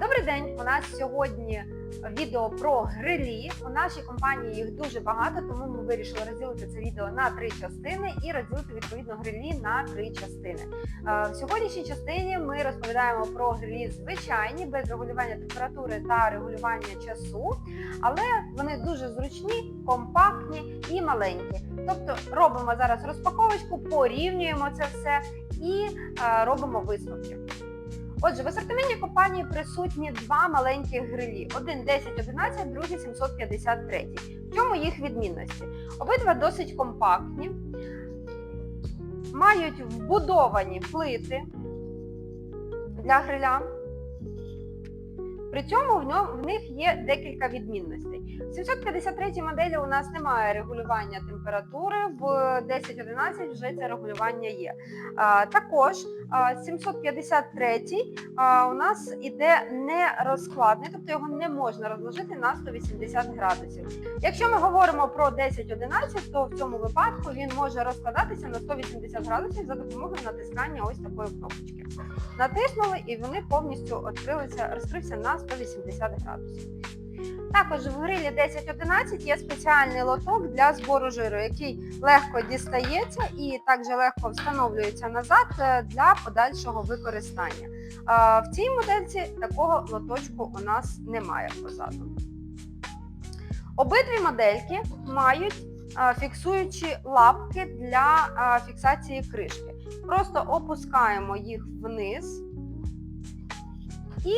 Добрий день! У нас сьогодні відео про грилі. У нашій компанії їх дуже багато, тому ми вирішили розділити це відео на три частини і розділити відповідно грилі на три частини. В сьогоднішній частині ми розповідаємо про грилі звичайні, без регулювання температури та регулювання часу, але вони дуже зручні, компактні і маленькі. Тобто робимо зараз розпаковочку, порівнюємо це все і робимо висновки. Отже, в асортименті компанії присутні два маленькі грилі: один 1011, другий 753. В чому їх відмінності? Обидва досить компактні, мають вбудовані плити для гриля. При цьому в, ньому, в них є декілька відмінностей. В 753 моделі у нас немає регулювання температури, в 1011 вже це регулювання є. Також 753 а, у нас іде не розкладний, тобто його не можна розложити на 180 градусів. Якщо ми говоримо про 1011, то в цьому випадку він може розкладатися на 180 градусів за допомогою натискання ось такої кнопочки. Натиснули і вони повністю відкрилися, розкрився на 180 градусів. Також в грилі 1011 є спеціальний лоток для збору жиру, який легко дістається і також легко встановлюється назад е, для подальшого використання. В цій модельці такого лоточку у нас немає позаду. Обидві модельки мають фіксуючі лапки для фіксації кришки. Просто опускаємо їх вниз і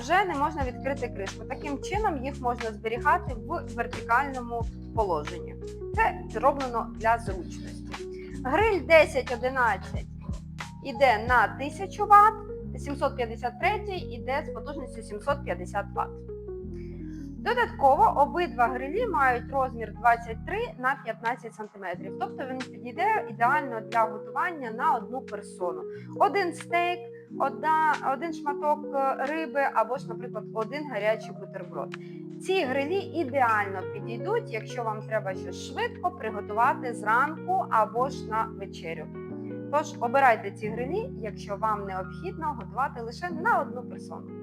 вже не можна відкрити кришку. Таким чином їх можна зберігати в вертикальному положенні. Це зроблено для зручності. Гриль 1011 іде на 1000 Вт, 753 іде з потужністю 750 Вт. Додатково обидва грилі мають розмір 23 на 15 см, тобто він підійде ідеально для готування на одну персону. Один стейк, одна, один шматок е, риби або ж, наприклад, один гарячий бутерброд. Ці грилі ідеально підійдуть, якщо вам треба щось швидко приготувати зранку або ж на вечерю. Тож обирайте ці грилі, якщо вам необхідно готувати лише на одну персону.